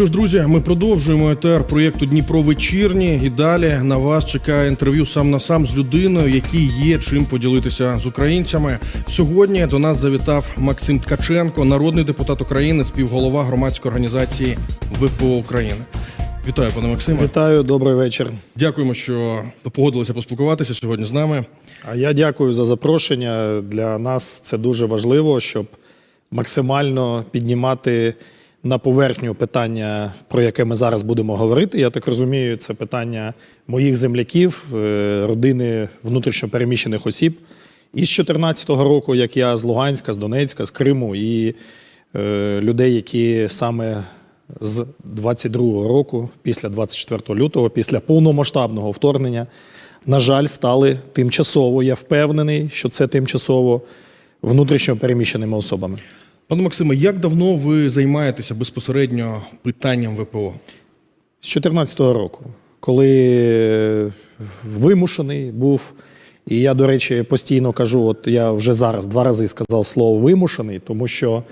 Що ж, друзі, ми продовжуємо етер проєкту Дніпро вечірні. І далі на вас чекає інтерв'ю сам на сам з людиною, який є чим поділитися з українцями. Сьогодні до нас завітав Максим Ткаченко, народний депутат України, співголова громадської організації ВПО України. Вітаю, пане Максиме. Вітаю, добрий вечір. Дякуємо, що погодилися поспілкуватися сьогодні з нами. А я дякую за запрошення. Для нас це дуже важливо, щоб максимально піднімати на поверхню питання, про яке ми зараз будемо говорити. Я так розумію, це питання моїх земляків, е, родини внутрішньопереміщених осіб. І з 2014 року, як я з Луганська, з Донецька, з Криму, і е, людей, які саме з 22 року, після 24 лютого, після повномасштабного вторгнення, на жаль, стали тимчасово. Я впевнений, що це тимчасово внутрішньо переміщеними особами. Пане Максиме, як давно ви займаєтеся безпосередньо питанням ВПО? З 2014 року, коли вимушений був, і я, до речі, постійно кажу: от я вже зараз два рази сказав слово вимушений, тому що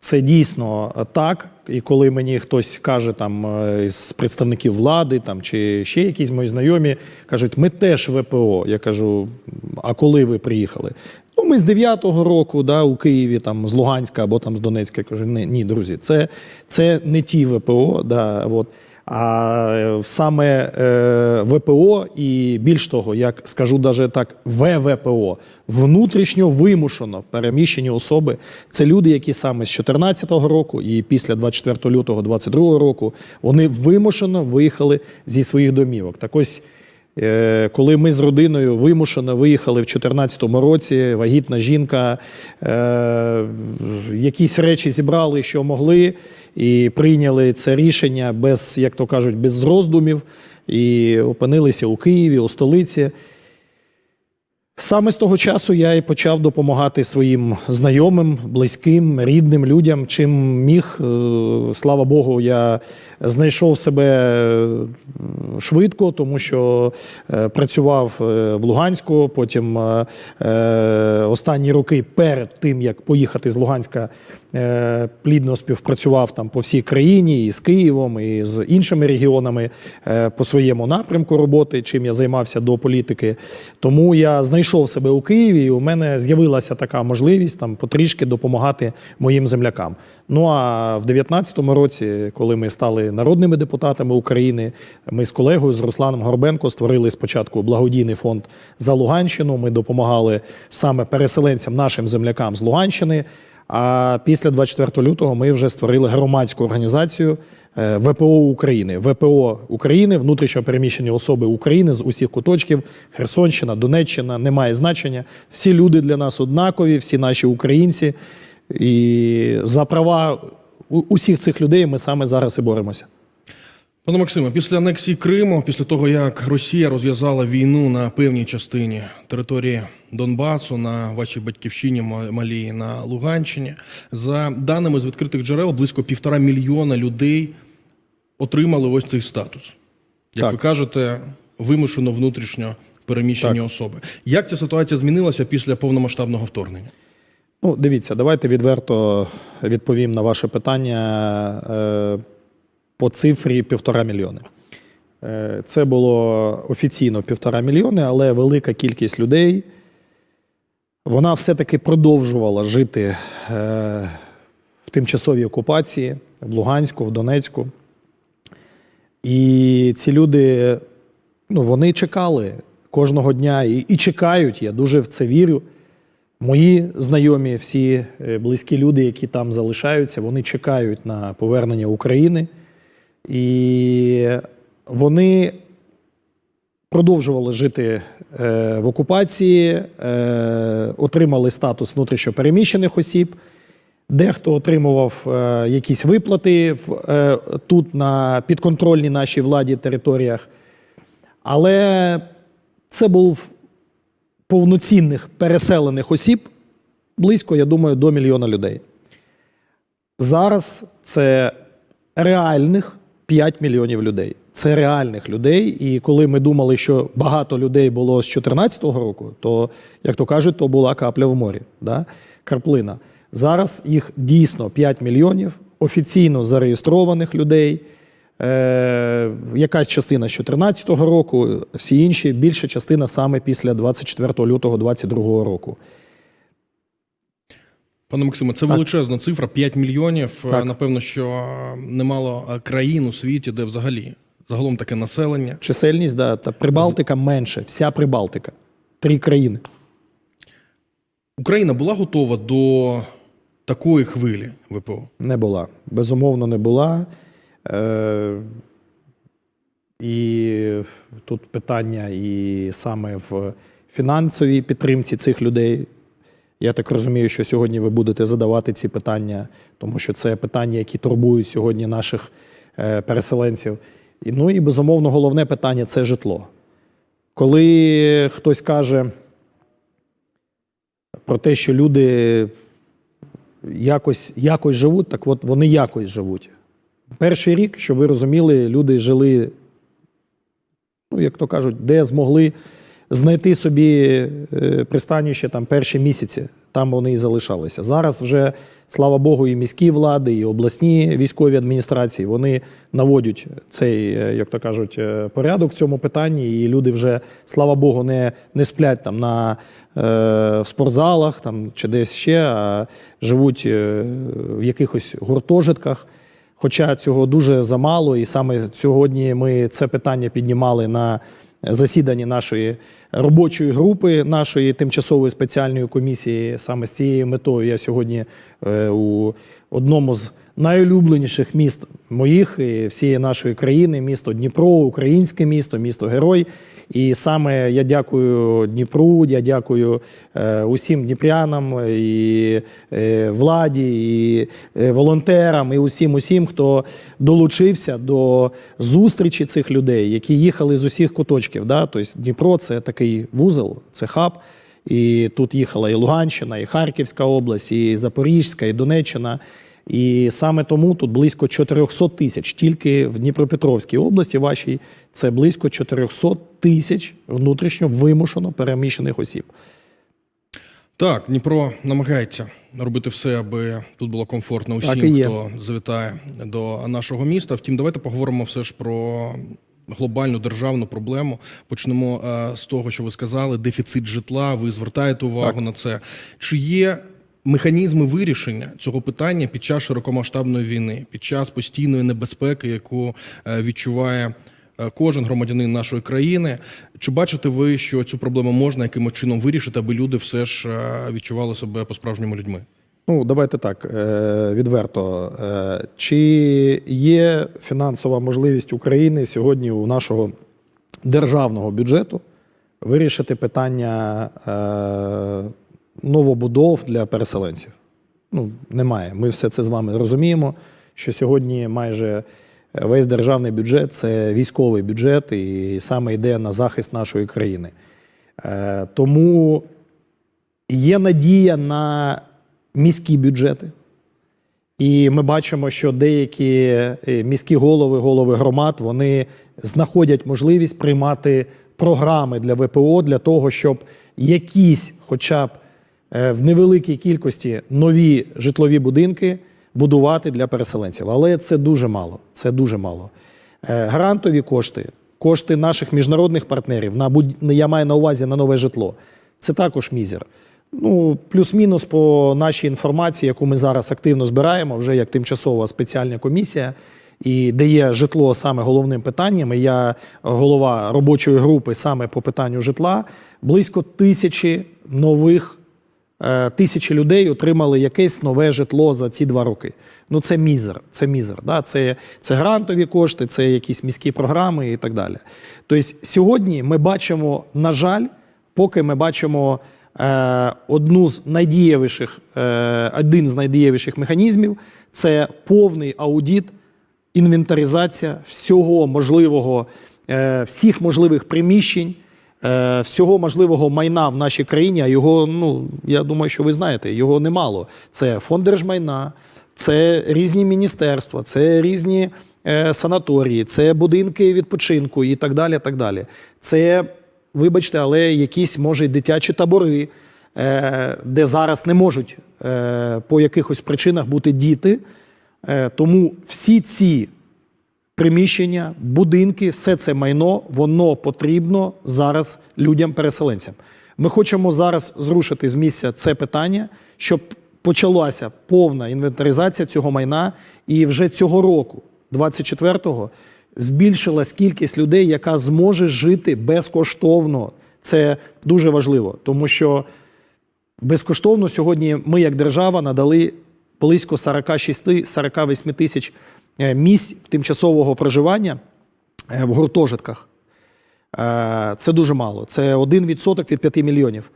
це дійсно так. І коли мені хтось каже там е, з представників влади там чи ще якісь мої знайомі кажуть, ми теж ВПО. Я кажу, а коли ви приїхали? Ну, ми з 9-го року, да, у Києві, там з Луганська або там з Донецька. Я кажу, ні, ні, друзі, це, це не ті ВПО. Да, от. А е, саме е, ВПО і більш того, як скажу даже так, ВВПО внутрішньо вимушено переміщені особи. Це люди, які саме з 2014 року і після 24 лютого 2022 року вони вимушено виїхали зі своїх домівок. Так ось. Е, Коли ми з родиною вимушено виїхали в 2014 році, вагітна жінка, е, якісь речі зібрали, що могли, і прийняли це рішення без, як то кажуть, без роздумів, і опинилися у Києві, у столиці. Саме з того часу я і почав допомагати своїм знайомим, близьким, рідним людям, чим міг. Е, Слава Богу, я знайшов себе е, швидко, тому що е, працював в Луганську. Потім останні роки перед тим, як поїхати з Луганська, плідно співпрацював там по всій країні і з Києвом, і з іншими регіонами е, по своєму напрямку роботи, чим я займався до політики. Тому я знайшов себе у Києві, і у мене з'явилася така можливість там потрішки допомагати моїм землякам. Ну а в 2019 році, коли ми стали народними депутатами України, ми з колегою з Русланом Горбенко створили спочатку благодійний фонд за Луганщину. Ми допомагали саме переселенцям, нашим землякам з Луганщини. А після 24 лютого ми вже створили громадську організацію е, ВПО України. ВПО України, внутрішньо переміщені особи України з усіх куточків, Херсонщина, Донеччина, немає значення. Всі люди для нас однакові, всі наші українці. І за права усіх цих людей ми саме зараз і боремося. Пане Максиме, після анексії Криму, після того як Росія розв'язала війну на певній частині території Донбасу, на вашій батьківщині Малії на Луганщині, за даними з відкритих джерел, близько півтора мільйона людей отримали ось цей статус. Як Так. ви кажете, вимушено внутрішньо переміщені Так. особи. Як ця ситуація змінилася після повномасштабного вторгнення? Ну, дивіться, давайте відверто відповім на ваше питання е, по цифрі півтора мільйони. Е, Це було офіційно півтора мільйони, але велика кількість людей вона все-таки продовжувала жити е, в тимчасовій окупації в Луганську, в Донецьку. І ці люди, ну, вони чекали кожного дня і, і чекають, я дуже в це вірю. Мої знайомі, всі е, близькі люди, які там залишаються, вони чекають на повернення України. І вони продовжували жити е, в окупації, е, отримали статус внутрішньопереміщених осіб. Дехто отримував е, якісь виплати в, е, тут на підконтрольній нашій владі територіях. Але це був повноцінних переселених осіб близько, я думаю, до мільйона людей. Зараз це реальних 5 мільйонів людей. Це реальних людей. І коли ми думали, що багато людей було з 2014 року, то, як то кажуть, то була капля в морі, да? краплина. Зараз їх дійсно 5 мільйонів. офіційно зареєстрованих людей. Е, якась частина з 2014 року, всі інші більша частина саме після 24 лютого 2022 року. Пане Максиме, це Так. величезна цифра 5 мільйонів. Так. Е, Напевно, що немало е, країн у світі, де взагалі загалом таке населення. Чисельність, да, та Прибалтика менше, вся Прибалтика. Три країни. Україна була готова до такої хвилі ВПО. Не була. Безумовно, не була. Е, і тут питання і саме в фінансовій підтримці цих людей. Я так розумію, що сьогодні ви будете задавати ці питання, тому що це питання, які турбують сьогодні наших е, переселенців. І, ну і безумовно, головне питання це житло. Коли хтось каже про те, що люди якось, якось живуть, так от вони якось живуть. Перший рік, щоб ви розуміли, люди жили, ну, як то кажуть, де змогли знайти собі е, пристаніще там перші місяці, там вони і залишалися. Зараз вже, слава Богу, і міські влади, і обласні військові адміністрації вони наводять цей, е, як то кажуть, е, порядок в цьому питанні, і люди вже, слава Богу, не, не сплять там на е, в спортзалах там, чи десь ще, а живуть в якихось гуртожитках. Хоча цього дуже замало, і саме сьогодні ми це питання піднімали на засіданні нашої робочої групи, нашої тимчасової спеціальної комісії. Саме з цією метою я сьогодні е, у одному з найулюбленіших міст моїх і всієї нашої країни, місто Дніпро, українське місто, місто Герой. І саме я дякую Дніпру, я дякую е, усім дніпрянам і е, владі, і е, волонтерам, і усім, усім, хто долучився до зустрічі цих людей, які їхали з усіх куточків. Да? Тобто Дніпро це такий вузол, це хаб. І тут їхала і Луганщина, і Харківська область, і Запорізька, і Донеччина. І саме тому тут близько 400 тисяч. Тільки в Дніпропетровській області вашій це близько 400 тисяч внутрішньо вимушено переміщених осіб. Так, Дніпро намагається робити все, аби тут було комфортно усім, хто завітає до нашого міста. Втім, давайте поговоримо все ж про глобальну державну проблему. Почнемо е, з того, що ви сказали: дефіцит житла. Ви звертаєте увагу на це. Чи є механізми вирішення цього питання під час широкомасштабної війни, під час постійної небезпеки, яку е, відчуває е, кожен громадянин нашої країни? Чи бачите ви, що цю проблему можна якимось чином вирішити, аби люди все ж е, відчували себе по-справжньому людьми? Ну, давайте так відверто. Чи є фінансова можливість України сьогодні у нашого державного бюджету вирішити питання новобудов для переселенців? Ну, немає. Ми все це з вами розуміємо, що сьогодні майже весь державний бюджет це військовий бюджет, і саме йде на захист нашої країни. Е, Тому є надія на міські бюджети. І ми бачимо, що деякі е, міські голови, голови громад, вони знаходять можливість приймати програми для ВПО для того, щоб якісь, хоча б е, в невеликій кількості нові житлові будинки будувати для переселенців. Але це дуже мало. Це дуже мало. Е, Грантові кошти, кошти наших міжнародних партнерів, на буд- я маю на увазі на нове житло. Це також мізер. Ну, плюс-мінус по нашій інформації, яку ми зараз активно збираємо, вже як тимчасова спеціальна комісія, і де є житло саме головним питанням. І я голова робочої групи саме по питанню житла. Близько тисячі нових е, тисячі людей отримали якесь нове житло за ці два роки. Ну це мізер. Це мізер. Да? Це, це грантові кошти, це якісь міські програми і так далі. Тобто сьогодні ми бачимо, на жаль, поки ми бачимо е, одну з найдієвіших, е, один з найдієвіших механізмів це повний аудит, інвентаризація всього можливого, е, всіх можливих приміщень. Е, Всього можливого майна в нашій країні, а його, ну я думаю, що ви знаєте, його немало. Це фонд держмайна, це різні міністерства, це різні е, санаторії, це будинки відпочинку і так далі. так далі. Це, вибачте, але якісь, може, дитячі табори, е, де зараз не можуть по якихось причинах бути діти. Тому всі ці приміщення, будинки, все це майно, воно потрібно зараз людям-переселенцям. Ми хочемо зараз зрушити з місця це питання, щоб почалася повна інвентаризація цього майна, і вже цього року, 24-го, збільшилась кількість людей, яка зможе жити безкоштовно. Це дуже важливо, тому що безкоштовно сьогодні ми, як держава, надали близько 46-48 тисяч місць тимчасового проживання е, в гуртожитках. Е, Це дуже мало. Це 1% від 5 мільйонів.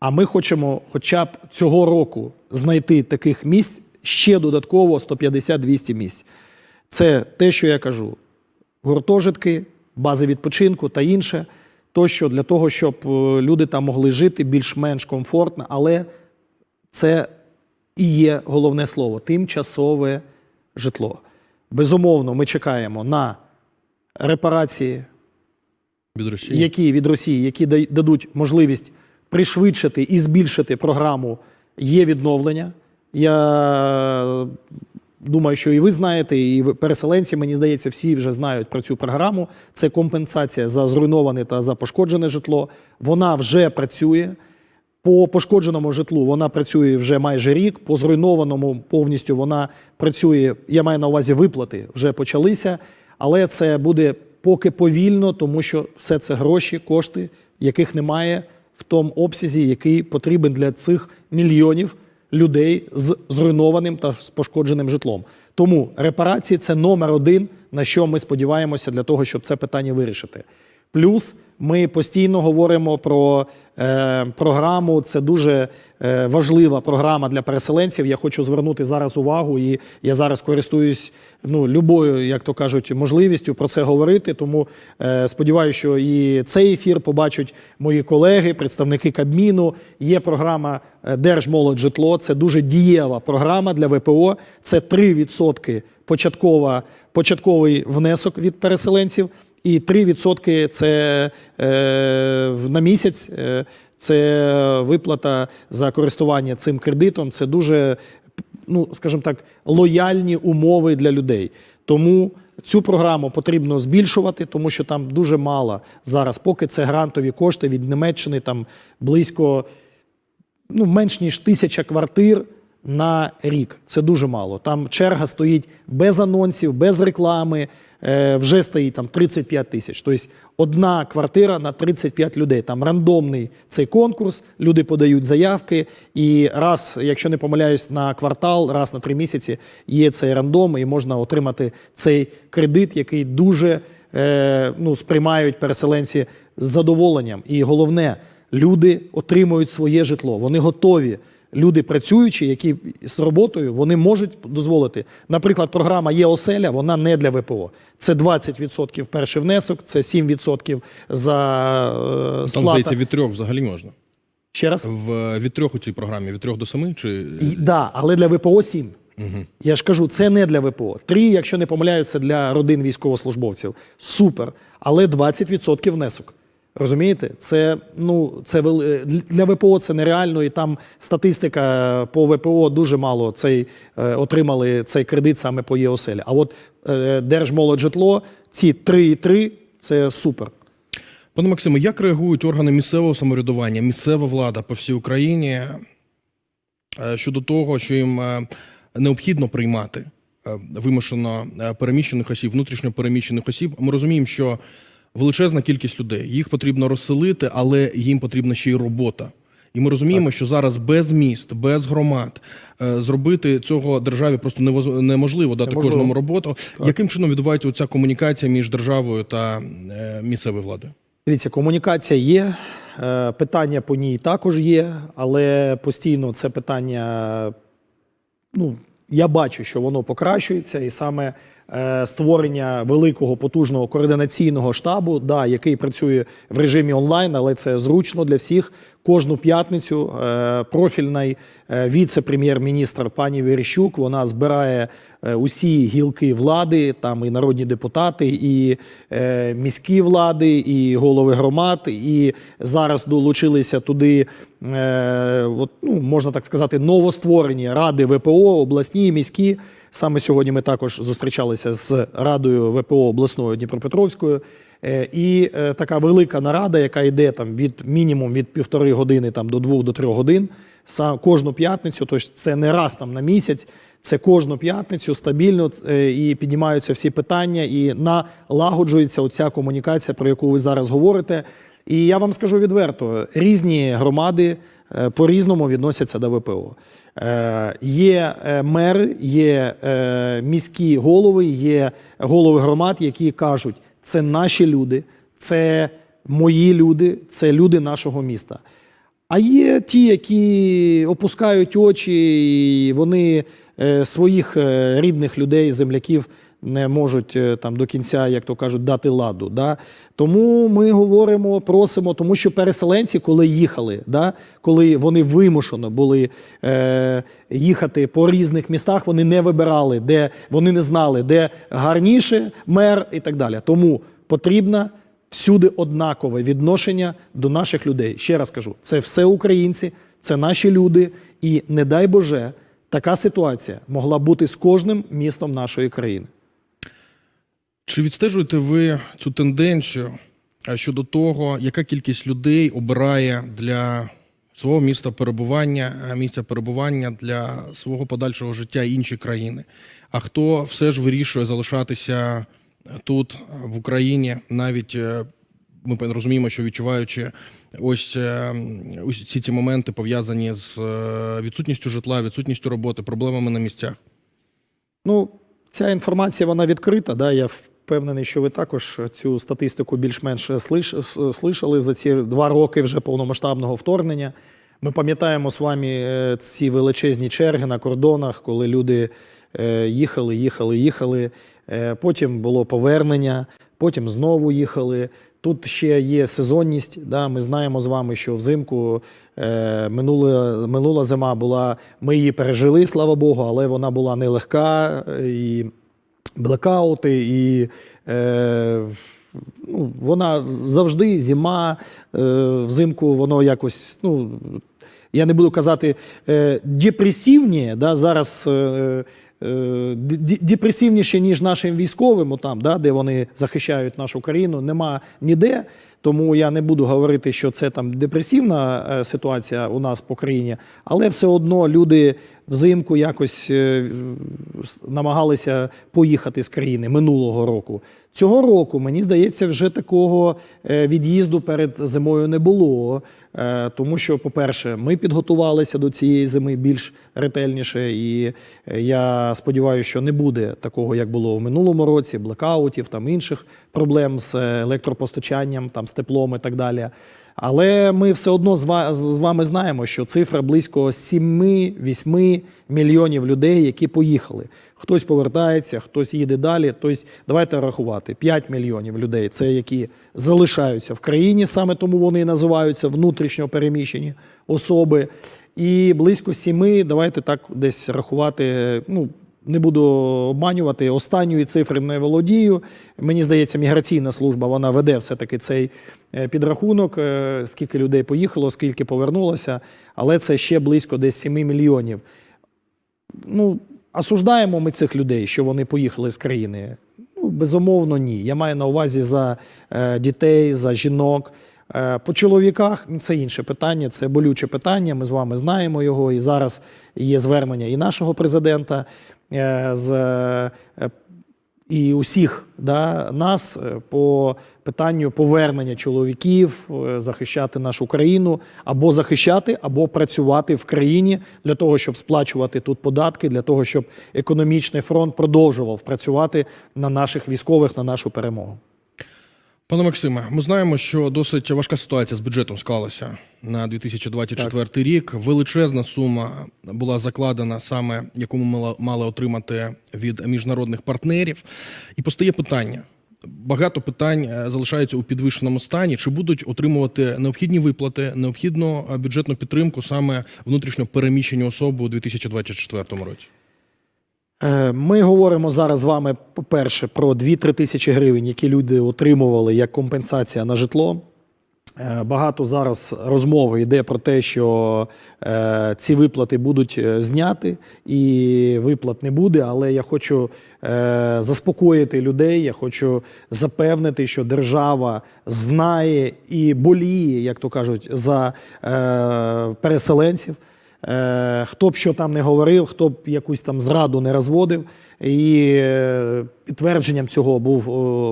А ми хочемо хоча б цього року знайти таких місць ще додатково 150-200 місць. Це те, що я кажу: гуртожитки, бази відпочинку та інше. Тощо для того, щоб е, люди там могли жити більш-менш комфортно, але це і є головне слово тимчасове житло. Безумовно, ми чекаємо на репарації, від Росії? які від Росії, які дадуть можливість пришвидшити і збільшити програму є відновлення. Я думаю, що і ви знаєте, і переселенці, мені здається, всі вже знають про цю програму. Це компенсація за зруйноване та за пошкоджене житло. Вона вже працює. По пошкодженому житлу вона працює вже майже рік. По зруйнованому повністю вона працює. Я маю на увазі виплати вже почалися, але це буде поки повільно, тому що все це гроші, кошти, яких немає в тому обсязі, який потрібен для цих мільйонів людей з зруйнованим та з пошкодженим житлом. Тому репарації це номер один, на що ми сподіваємося для того, щоб це питання вирішити. Плюс ми постійно говоримо про е, програму. Це дуже е, важлива програма для переселенців. Я хочу звернути зараз увагу, і я зараз користуюсь ну, любою, як то кажуть, можливістю про це говорити. Тому е, сподіваюся, що і цей ефір побачать мої колеги, представники Кабміну. Є програма е, Держмолоджитло. Це дуже дієва програма для ВПО. Це 3% початкова, початковий внесок від переселенців. І 3% це е, на місяць. Е, це виплата за користування цим кредитом. Це дуже, ну скажімо так, лояльні умови для людей. Тому цю програму потрібно збільшувати, тому що там дуже мало зараз. Поки це грантові кошти від Німеччини, там близько ну, менш ніж тисяча квартир на рік. Це дуже мало. Там черга стоїть без анонсів, без реклами. Е, вже стоїть там 35 тисяч. Тобто одна квартира на 35 людей. Там рандомний цей конкурс, люди подають заявки, і раз, якщо не помиляюсь, на квартал, раз на три місяці є цей рандом, і можна отримати цей кредит, який дуже е, ну, сприймають переселенці з задоволенням. І головне, люди отримують своє житло. Вони готові. Люди працюючі, які з роботою, вони можуть дозволити. Наприклад, програма є оселя, вона не для ВПО. Це 20% перший внесок, це 7% за е, Там, здається, від трьох взагалі можна. Ще раз? В, від трьох у цій програмі, від трьох до семи чи І, да, але для ВПО 7. Я ж кажу, це не для ВПО. Три, якщо не помиляюся, для родин військовослужбовців. Супер. Але 20% внесок. Розумієте? Це, ну, це вели- для ВПО це нереально, і там статистика по ВПО дуже мало цей, е, отримали цей кредит саме по ЄОСЕЛі. А от е, Держмолоджитло, ці 3,3 це супер. Пане Максиме, як реагують органи місцевого самоврядування, місцева влада по всій Україні е, щодо того, що їм е, необхідно приймати е, вимушено е, переміщених осіб, внутрішньо переміщених осіб? Ми розуміємо, що величезна кількість людей їх потрібно розселити, але їм потрібна ще й робота. І ми розуміємо, що зараз без міст, без громад е, зробити цього державі просто неможливо дати Неможливо. кожному роботу. Яким чином відбувається ця комунікація між державою та е, місцевою владою? Дивіться, комунікація є, е, питання по ній також є, але постійно це питання. Ну, я бачу, що воно покращується, і саме створення великого потужного координаційного штабу, да, який працює в режимі онлайн, але це зручно для всіх. Кожну п'ятницю е, профільний е, віце-прем'єр-міністр пані Верещук вона збирає е, усі гілки влади, там і народні депутати, і е, міські влади, і голови громад, і зараз долучилися туди, е, от, ну, можна так сказати, новостворені ради ВПО, обласні, міські Саме сьогодні ми також зустрічалися з Радою ВПО обласною Дніпропетровською. Е, І е, така велика нарада, яка йде там від мінімум від півтори години там, до двох до трьох годин, кожну п'ятницю, тобто це не раз там на місяць, це кожну п'ятницю стабільно е, і піднімаються всі питання, і налагоджується оця комунікація, про яку ви зараз говорите. І я вам скажу відверто: різні громади е, по-різному відносяться до ВПО. Е, Є е, мери, є міські голови, є голови громад, які кажуть, це наші люди, це мої люди, це люди нашого міста. А є ті, які опускають очі, і вони своїх рідних людей, земляків не можуть е, там до кінця, як то кажуть, дати ладу. Да? Тому ми говоримо, просимо, тому що переселенці, коли їхали, да? коли вони вимушено були е, їхати по різних містах, вони не вибирали, де вони не знали, де гарніше мер і так далі. Тому потрібна всюди однакове відношення до наших людей. Ще раз кажу, це все українці, це наші люди, і не дай Боже, така ситуація могла бути з кожним містом нашої країни. Чи відстежуєте ви цю тенденцію е, щодо того, яка кількість людей обирає для свого міста перебування, е, місця перебування для свого подальшого життя інші країни? А хто все ж вирішує залишатися тут, е, в Україні, навіть ми розуміємо, що відчуваючи ось ось ці ці моменти пов'язані з відсутністю житла, відсутністю роботи, проблемами на місцях? Ну, ця інформація вона відкрита. Да? Я впевнений, що ви також цю статистику більш-менш слышали за ці два роки вже повномасштабного вторгнення. Ми пам'ятаємо з вами е, ці величезні черги на кордонах, коли люди е, їхали, їхали, їхали. Е, Потім було повернення, потім знову їхали. Тут ще є сезонність. Да? Ми знаємо з вами, що взимку е, минула, минула зима була. Ми її пережили, слава Богу, але вона була нелегка. І блекаути, і е, ну, вона завжди зима, е, взимку воно якось. Ну, я не буду казати е, депресивні, да, зараз е, е, депресивніше, ніж нашим військовим, там, да, де вони захищають нашу країну, нема ніде. Тому я не буду говорити, що це там депресивна е, ситуація у нас по країні, але все одно люди взимку якось е, намагалися поїхати з країни минулого року. Цього року, мені здається, вже такого е, від'їзду перед зимою не було. Е, Тому що, по-перше, ми підготувалися до цієї зими більш ретельніше, і е, я сподіваюся, що не буде такого, як було в минулому році, блекаутів, там інших проблем з електропостачанням, там з теплом і так далі. Але ми все одно з вами знаємо, що цифра близько 7-8 мільйонів людей, які поїхали. Хтось повертається, хтось їде далі. Тобто, давайте рахувати 5 мільйонів людей це які залишаються в країні, саме тому вони і називаються внутрішньо переміщені особи. І близько 7, давайте так десь рахувати. Ну, не буду обманювати, останньої цифри не володію. Мені здається, міграційна служба вона веде все-таки цей е, підрахунок, е, скільки людей поїхало, скільки повернулося, але це ще близько десь 7 мільйонів. Ну, осуждаємо ми цих людей, що вони поїхали з країни? Ну, безумовно, ні. Я маю на увазі за е, дітей, за жінок. По чоловіках ну, це інше питання, це болюче питання. Ми з вами знаємо його. І зараз є звернення і нашого президента з е, і усіх да, нас е, по питанню повернення чоловіків, е, захищати нашу країну, або захищати, або працювати в країні для того, щоб сплачувати тут податки, для того, щоб економічний фронт продовжував працювати на наших військових, на нашу перемогу. Пане Максиме, ми знаємо, що досить важка ситуація з бюджетом склалася на 2024 рік. Величезна сума була закладена саме, яку ми мали отримати від міжнародних партнерів. І постає питання. Багато питань е, залишаються у підвищеному стані. Чи будуть отримувати необхідні виплати, необхідну е, бюджетну підтримку саме внутрішньо переміщені особи у 2024 році? Е, Ми говоримо зараз з вами, по-перше, про 2-3 тисячі гривень, які люди отримували як компенсація на житло. Е, Багато зараз розмови йде про те, що е, ці виплати будуть зняти, і виплат не буде. Але я хочу заспокоїти людей. Я хочу запевнити, що держава знає і боліє, як то кажуть, за переселенців. Е, Хто б що там не говорив, хто б якусь там зраду не розводив. І е, підтвердженням цього був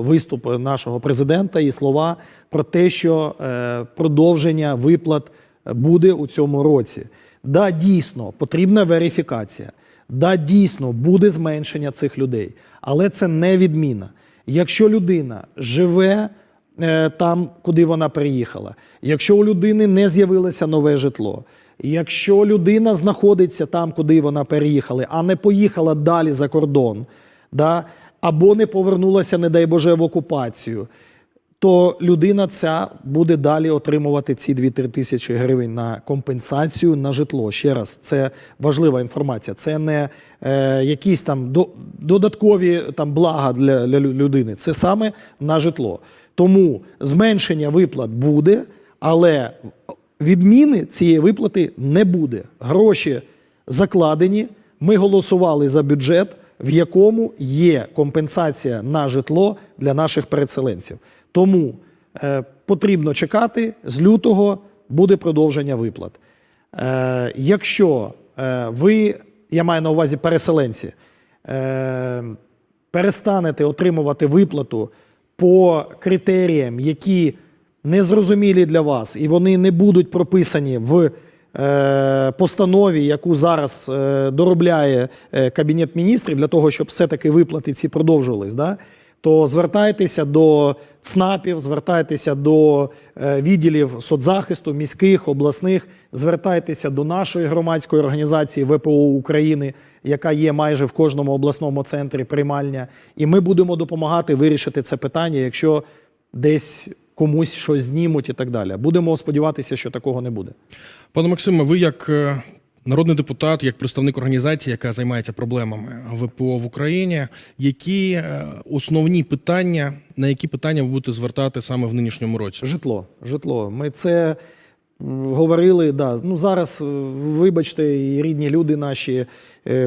виступ нашого президента і слова про те, що е, продовження виплат буде у цьому році. Да, дійсно потрібна верифікація. Да, дійсно буде зменшення цих людей, але це не відміна. Якщо людина живе там, куди вона приїхала, якщо у людини не з'явилося нове житло, якщо людина знаходиться там, куди вона переїхала, а не поїхала далі за кордон, да, або не повернулася, не дай Боже, в окупацію, то людина ця буде далі отримувати ці 2-3 тисячі гривень на компенсацію на житло. Ще раз, це важлива інформація. Це не е, якісь там до, додаткові там блага для, для людини. Це саме на житло. Тому зменшення виплат буде, але відміни цієї виплати не буде. Гроші закладені. Ми голосували за бюджет, в якому є компенсація на житло для наших переселенців. Тому е, потрібно чекати з лютого буде продовження виплат. Е, якщо е, ви, я маю на увазі переселенці, е, перестанете отримувати виплату по критеріям, які незрозумілі для вас, і вони не будуть прописані в е, постанові, яку зараз е, доробляє е, Кабінет міністрів для того, щоб все-таки виплати ці продовжувались, да? то звертайтеся до ЦНАПів, звертайтеся до відділів соцзахисту, міських, обласних, звертайтеся до нашої громадської організації ВПО України, яка є майже в кожному обласному центрі приймальня. І ми будемо допомагати вирішити це питання, якщо десь комусь щось знімуть і так далі. Будемо сподіватися, що такого не буде. Пане Максиме, ви як е, народний депутат, як представник організації, яка займається проблемами ВПО в Україні, які е, основні питання, на які питання ви будете звертати саме в нинішньому році? Житло. Житло. Ми це говорили. Да. Ну, зараз, е, вибачте, і рідні люди наші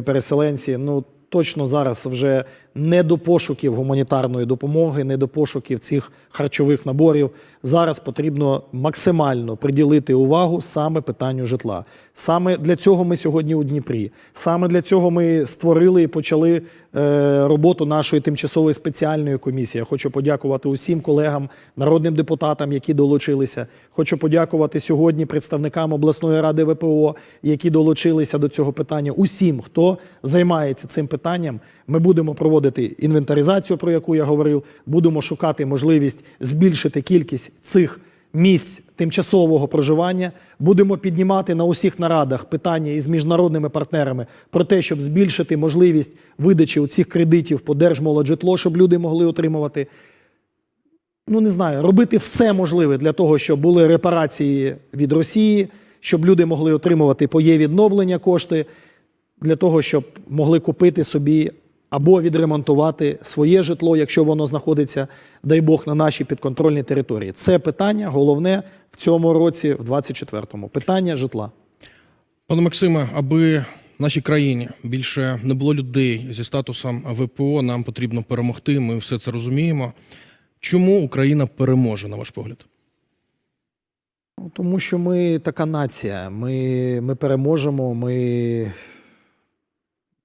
переселенці. Ну, точно зараз вже не до пошуків гуманітарної допомоги, не до пошуків цих харчових наборів. Зараз потрібно максимально приділити увагу саме питанню житла. Саме для цього ми сьогодні у Дніпрі. Саме для цього ми створили і почали е, роботу нашої тимчасової спеціальної комісії. Я хочу подякувати усім колегам, народним депутатам, які долучилися. Хочу подякувати сьогодні представникам обласної ради ВПО, які долучилися до цього питання. Усім, хто займається цим питанням. Ми будемо проводити інвентаризацію, про яку я говорив. Будемо шукати можливість збільшити кількість цих місць тимчасового проживання. Будемо піднімати на усіх нарадах питання із міжнародними партнерами про те, щоб збільшити можливість видачі цих кредитів по держмолоджитло, щоб люди могли отримувати. Ну, не знаю, робити все можливе для того, щоб були репарації від Росії, щоб люди могли отримувати по є відновлення кошти, для того, щоб могли купити собі або відремонтувати своє житло, якщо воно знаходиться, дай Бог, на нашій підконтрольній території. Це питання головне в цьому році, в 24-му. Питання житла. Пане Максиме, аби в нашій країні більше не було людей зі статусом ВПО, нам потрібно перемогти. Ми все це розуміємо. Чому Україна переможе, на ваш погляд? Тому що ми така нація. Ми, ми переможемо. Ми,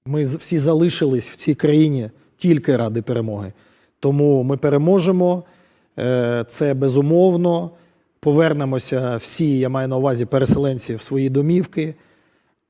ми всі залишились в цій країні тільки ради перемоги. Тому ми переможемо. Е, Це безумовно. Повернемося всі, я маю на увазі переселенці в свої домівки.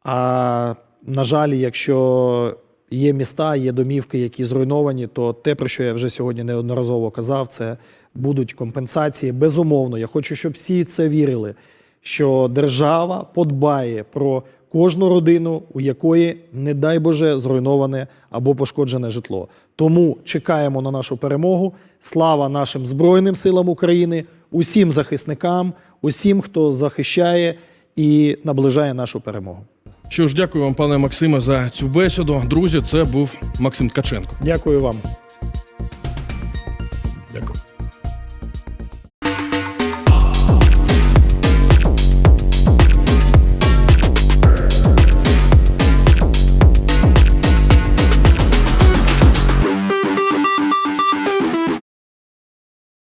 А на жаль, якщо є міста, є домівки, які зруйновані, то те, про що я вже сьогодні неодноразово казав, це будуть компенсації. Безумовно, я хочу, щоб всі це вірили, що держава подбає про кожну родину, у якої, не дай Боже, зруйноване або пошкоджене житло. Тому чекаємо на нашу перемогу. Слава нашим Збройним силам України, усім захисникам, усім, хто захищає і наближає нашу перемогу. Що ж, дякую вам, пане Максиме, за цю бесіду. Друзі, це був Максим Ткаченко. Дякую вам.